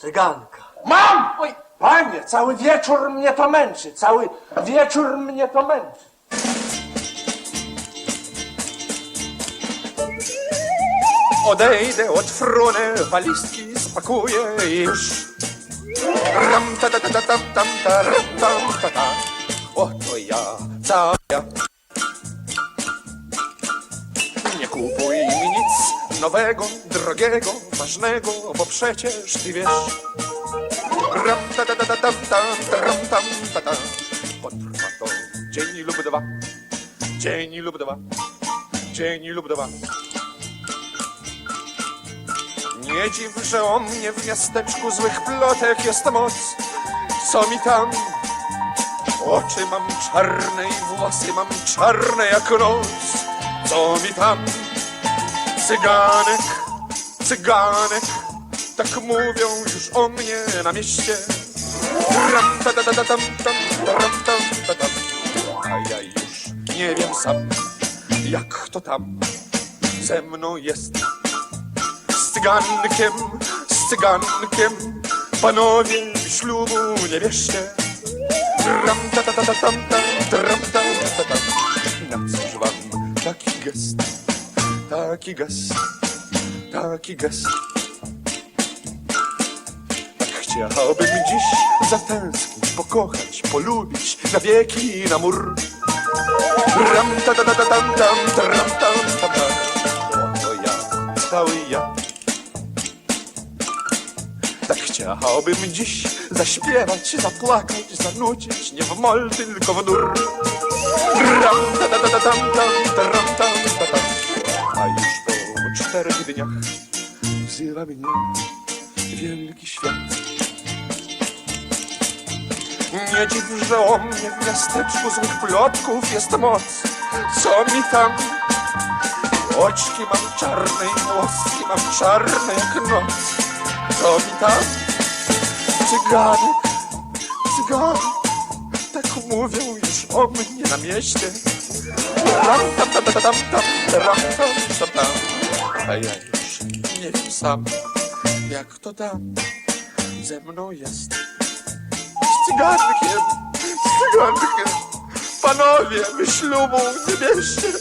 Cyganka. Mam! Oj, panie, cały wieczór mnie to męczy, cały wieczór mnie to męczy. Odejdę od fruny, walizki spakuję i już. Ram ta ta ta ta tam tam ta ram tam ta ta. Oto ja, cała ja. Nowego, drogiego, ważnego, bo przecież ty wiesz. Ram ta ta ta ta tam tam ta ram tam ta ta. Potrwa to dzień lub dwa, dzień lub dwa, dzień lub dwa. Nie dziw, że o mnie w miasteczku złych plotek jest moc. Co mi tam? Oczy mam czarne i włosy mam czarne jak noc. Co mi tam? Cyganek, cyganek, tak mówią już o mnie na mieście. Ram, ta, ta, ta, ta, tam, tam, ram, tam, ta, tam. A ja już nie wiem sam, jak to tam ze mną jest z cygankiem, z cygankiem, panowie ślubu nie bierzcie. Ram ta ta ta ta tam tam, tam ta taki gest, taki gest. Tak chciałbym dziś zatęsknić, pokochać, polubić na wieki na mur. Ram ta ta ta ta tam tam, tram tam ta tam. Oto ja, cały ja. Tak chciałbym dziś zaśpiewać, zapłakać, zanucić, nie w mol, tylko w dur. Ram, ta, ta, ta, ta, tam, tam, ta, ram, tam, czterech dniach wzywa mnie wielki świat. Nie dziw, że o mnie w miasteczku złych plotków jest moc. Co mi tam? Oczki mam czarne i włoski mam czarne jak noc. Co mi tam? Cyganek, cyganek, tak mówią już o mnie na mieście. Ram, tam, tam, tam, tam, tam, ram, tam, tam, tam a ja już nie wiem sam, jak to tam ze mną jest. Z cygarkiem, z cygarkiem, panowie, ślubu nie bierzcie.